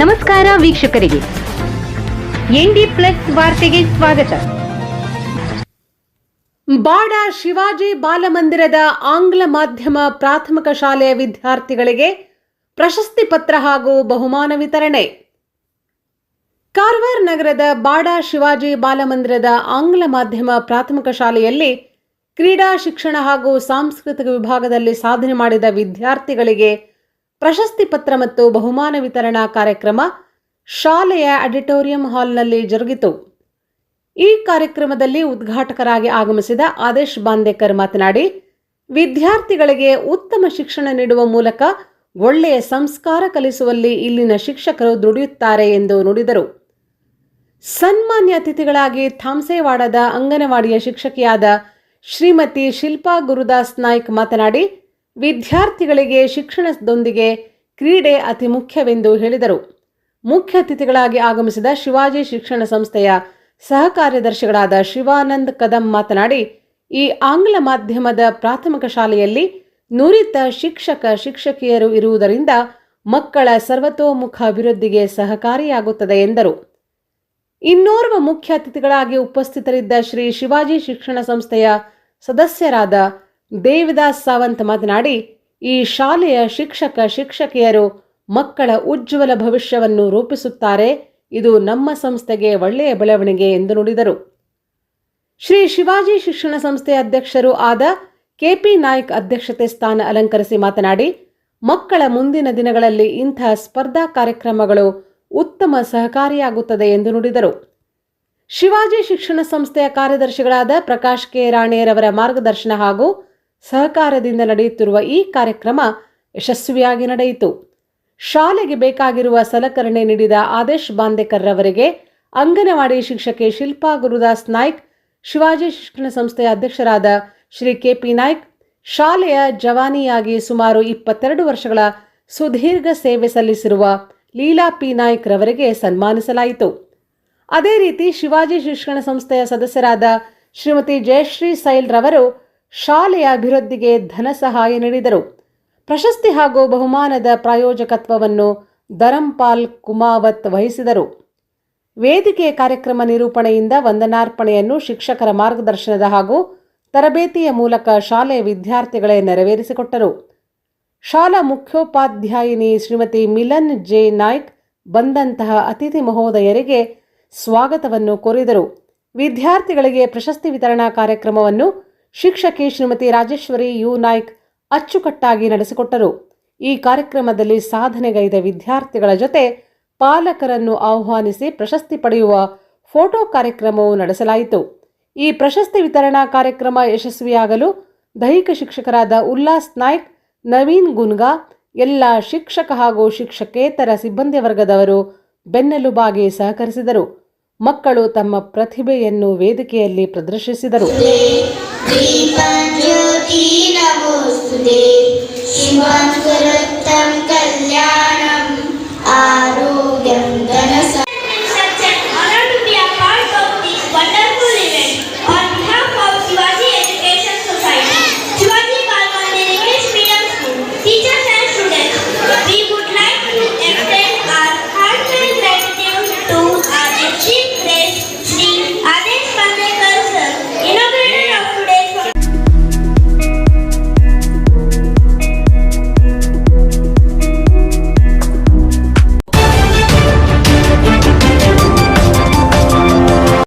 ನಮಸ್ಕಾರ ವೀಕ್ಷಕರಿಗೆ. ND plus ವಾರ್ತೆಗೆ ಸ್ವಾಗತ. ಬಾಡ ಶಿವಾಜಿ ಬಾಲಮಂದಿರದ ಆಂಗ್ಲ ಮಾಧ್ಯಮ ಪ್ರಾಥಮಿಕ ಶಾಲೆಯ ವಿದ್ಯಾರ್ಥಿಗಳಿಗೆ ಪ್ರಶಸ್ತಿ ಪತ್ರ ಹಾಗೂ ಬಹುಮಾನ ವಿತರಣೆ. ಕಾರವಾರ ನಗರದ ಬಾಡ ಶಿವಾಜಿ ಬಾಲಮಂದಿರದ ಆಂಗ್ಲ ಮಾಧ್ಯಮ ಪ್ರಾಥಮಿಕ ಶಾಲೆಯಲ್ಲಿ ಕ್ರೀಡಾ ಶಿಕ್ಷಣ ಹಾಗೂ ಸಾಂಸ್ಕೃತಿಕ ವಿಭಾಗದಲ್ಲಿ ಸಾಧನೆ ಮಾಡಿದ ವಿದ್ಯಾರ್ಥಿಗಳಿಗೆ ಪ್ರಶಸ್ತಿ ಪತ್ರ ಮತ್ತು ಬಹುಮಾನ ವಿತರಣಾ ಕಾರ್ಯಕ್ರಮ ಶಾಲೆಯ ಆಡಿಟೋರಿಯಂ ಹಾಲ್ನಲ್ಲಿ ಜರುಗಿತು. ಈ ಕಾರ್ಯಕ್ರಮದಲ್ಲಿ ಉದ್ಘಾಟಕರಾಗಿ ಆಗಮಿಸಿದ ಆದೇಶ್ ಬಾಂದೇಕರ್ ಮಾತನಾಡಿ, ವಿದ್ಯಾರ್ಥಿಗಳಿಗೆ ಉತ್ತಮ ಶಿಕ್ಷಣ ನೀಡುವ ಮೂಲಕ ಒಳ್ಳೆಯ ಸಂಸ್ಕಾರ ಕಲಿಸುವಲ್ಲಿ ಇಲ್ಲಿನ ಶಿಕ್ಷಕರು ದುಡಿಯುತ್ತಾರೆ ಎಂದು ನುಡಿದರು. ಸನ್ಮಾನ್ಯ ಅತಿಥಿಗಳಾಗಿ ಥಾಮ್ಸೇವಾಡದ ಅಂಗನವಾಡಿಯ ಶಿಕ್ಷಕಿಯಾದ ಶ್ರೀಮತಿ ಶಿಲ್ಪಾ ಗುರುದಾಸ್ ನಾಯ್ಕ್ ಮಾತನಾಡಿ ವಿದ್ಯಾರ್ಥಿಗಳಿಗೆ ಶಿಕ್ಷಣದೊಂದಿಗೆ ಕ್ರೀಡೆ ಅತಿ ಮುಖ್ಯವೆಂದು ಹೇಳಿದರು. ಮುಖ್ಯ ಅತಿಥಿಗಳಾಗಿ ಆಗಮಿಸಿದ ಶಿವಾಜಿ ಶಿಕ್ಷಣ ಸಂಸ್ಥೆಯ ಸಹಕಾರ್ಯದರ್ಶಿಗಳಾದ ಶಿವಾನಂದ್ ಕದಂ ಮಾತನಾಡಿ, ಈ ಆಂಗ್ಲ ಮಾಧ್ಯಮದ ಪ್ರಾಥಮಿಕ ಶಾಲೆಯಲ್ಲಿ ನುರಿತ ಶಿಕ್ಷಕ ಶಿಕ್ಷಕಿಯರು ಇರುವುದರಿಂದ ಮಕ್ಕಳ ಸರ್ವತೋಮುಖ ಅಭಿವೃದ್ಧಿಗೆ ಸಹಕಾರಿಯಾಗುತ್ತದೆ ಎಂದರು. ಇನ್ನೋರ್ವ ಮುಖ್ಯ ಅತಿಥಿಗಳಾಗಿ ಉಪಸ್ಥಿತರಿದ್ದ ಶ್ರೀ ಶಿವಾಜಿ ಶಿಕ್ಷಣ ಸಂಸ್ಥೆಯ ಸದಸ್ಯರಾದ ದೇವಿದಾಸ್ ಸಾವಂತ್ ಮಾತನಾಡಿ, ಈ ಶಾಲೆಯ ಶಿಕ್ಷಕ ಶಿಕ್ಷಕಿಯರು ಮಕ್ಕಳ ಉಜ್ವಲ ಭವಿಷ್ಯವನ್ನು ರೂಪಿಸುತ್ತಾರೆ. ಇದು ನಮ್ಮ ಸಂಸ್ಥೆಗೆ ಒಳ್ಳೆಯ ಬೆಳವಣಿಗೆ ಎಂದು ನುಡಿದರು. ಶ್ರೀ ಶಿವಾಜಿ ಶಿಕ್ಷಣ ಸಂಸ್ಥೆಯ ಅಧ್ಯಕ್ಷರು ಆದ ಕೆಪಿ ನಾಯ್ಕ್ ಅಧ್ಯಕ್ಷತೆ ಸ್ಥಾನ ಅಲಂಕರಿಸಿ ಮಾತನಾಡಿ, ಮಕ್ಕಳ ಮುಂದಿನ ದಿನಗಳಲ್ಲಿ ಇಂಥ ಸ್ಪರ್ಧಾ ಕಾರ್ಯಕ್ರಮಗಳು ಉತ್ತಮ ಸಹಕಾರಿಯಾಗುತ್ತದೆ ಎಂದು ನುಡಿದರು. ಶಿವಾಜಿ ಶಿಕ್ಷಣ ಸಂಸ್ಥೆಯ ಕಾರ್ಯದರ್ಶಿಗಳಾದ ಪ್ರಕಾಶ್ ಕೆ. ರಾಣೇರವರ ಮಾರ್ಗದರ್ಶನ ಹಾಗೂ ಸಹಕಾರದಿಂದ ನಡೆಯುತ್ತಿರುವ ಈ ಕಾರ್ಯಕ್ರಮ ಯಶಸ್ವಿಯಾಗಿ ನಡೆಯಿತು. ಶಾಲೆಗೆ ಬೇಕಾಗಿರುವ ಸಲಕರಣೆ ನೀಡಿದ ಆದೇಶ್ ಬಾಂದೇಕರ್ ರವರಿಗೆ ಅಂಗನವಾಡಿ ಶಿಕ್ಷಕಿ ಶಿಲ್ಪಾ ಗುರುದಾಸ್ ನಾಯ್ಕ್, ಶಿವಾಜಿ ಶಿಕ್ಷಣ ಸಂಸ್ಥೆಯ ಅಧ್ಯಕ್ಷರಾದ ಶ್ರೀ ಕೆಪಿ ನಾಯ್ಕ್, ಶಾಲೆಯ ಜವಾನಿಯಾಗಿ ಸುಮಾರು ಇಪ್ಪತ್ತೆರಡು ವರ್ಷಗಳ ಸುದೀರ್ಘ ಸೇವೆ ಸಲ್ಲಿಸಿರುವ ಲೀಲಾ ಪಿ ನಾಯ್ಕ್ ರವರಿಗೆ ಸನ್ಮಾನಿಸಲಾಯಿತು. ಅದೇ ರೀತಿ ಶಿವಾಜಿ ಶಿಕ್ಷಣ ಸಂಸ್ಥೆಯ ಸದಸ್ಯರಾದ ಶ್ರೀಮತಿ ಜಯಶ್ರೀ ಸೈಲ್ ರವರು ಶಾಲೆಯ ಅಭಿವೃದ್ಧಿಗೆ ಧನ ಸಹಾಯ ನೀಡಿದರು. ಪ್ರಶಸ್ತಿ ಹಾಗೂ ಬಹುಮಾನದ ಪ್ರಾಯೋಜಕತ್ವವನ್ನು ಧರಂಪಾಲ್ ಕುಮಾವತ್ ವಹಿಸಿದರು. ವೇದಿಕೆ ಕಾರ್ಯಕ್ರಮ ನಿರೂಪಣೆಯಿಂದ ವಂದನಾರ್ಪಣೆಯನ್ನು ಶಿಕ್ಷಕರ ಮಾರ್ಗದರ್ಶನದ ಹಾಗೂ ತರಬೇತಿಯ ಮೂಲಕ ಶಾಲೆಯ ವಿದ್ಯಾರ್ಥಿಗಳೇ ನೆರವೇರಿಸಿಕೊಟ್ಟರು. ಶಾಲಾ ಮುಖ್ಯೋಪಾಧ್ಯಾಯಿನಿ ಶ್ರೀಮತಿ ಮಿಲನ್ ಜೆ. ನಾಯ್ಕ್ ಬಂದಂತಹ ಅತಿಥಿ ಮಹೋದಯರಿಗೆ ಸ್ವಾಗತವನ್ನು ಕೋರಿದರು. ವಿದ್ಯಾರ್ಥಿಗಳಿಗೆ ಪ್ರಶಸ್ತಿ ವಿತರಣಾ ಕಾರ್ಯಕ್ರಮವನ್ನು ಶಿಕ್ಷಕಿ ಶ್ರೀಮತಿ ರಾಜೇಶ್ವರಿ ಯು ನಾಯ್ಕ್ ಅಚ್ಚುಕಟ್ಟಾಗಿ ನಡೆಸಿಕೊಟ್ಟರು. ಈ ಕಾರ್ಯಕ್ರಮದಲ್ಲಿ ಸಾಧನೆಗೈದ ವಿದ್ಯಾರ್ಥಿಗಳ ಜೊತೆ ಪಾಲಕರನ್ನು ಆಹ್ವಾನಿಸಿ ಪ್ರಶಸ್ತಿ ಪಡೆಯುವ ಫೋಟೋ ಕಾರ್ಯಕ್ರಮವು ನಡೆಸಲಾಯಿತು. ಈ ಪ್ರಶಸ್ತಿ ವಿತರಣಾ ಕಾರ್ಯಕ್ರಮ ಯಶಸ್ವಿಯಾಗಲು ದೈಹಿಕ ಶಿಕ್ಷಕರಾದ ಉಲ್ಲಾಸ್ ನಾಯ್ಕ್, ನವೀನ್ ಗುನ್ಗಾ, ಎಲ್ಲ ಶಿಕ್ಷಕ ಹಾಗೂ ಶಿಕ್ಷಕೇತರ ಸಿಬ್ಬಂದಿ ವರ್ಗದವರು ಬೆನ್ನೆಲುಬಾಗಿ ಸಹಕರಿಸಿದರು. ಮಕ್ಕಳು ತಮ್ಮ ಪ್ರತಿಭೆಯನ್ನು ವೇದಿಕೆಯಲ್ಲಿ ಪ್ರದರ್ಶಿಸಿದರು. ज्योति नमोऽस्तु ते श्रीमन्गुरुत्तं कल्याण।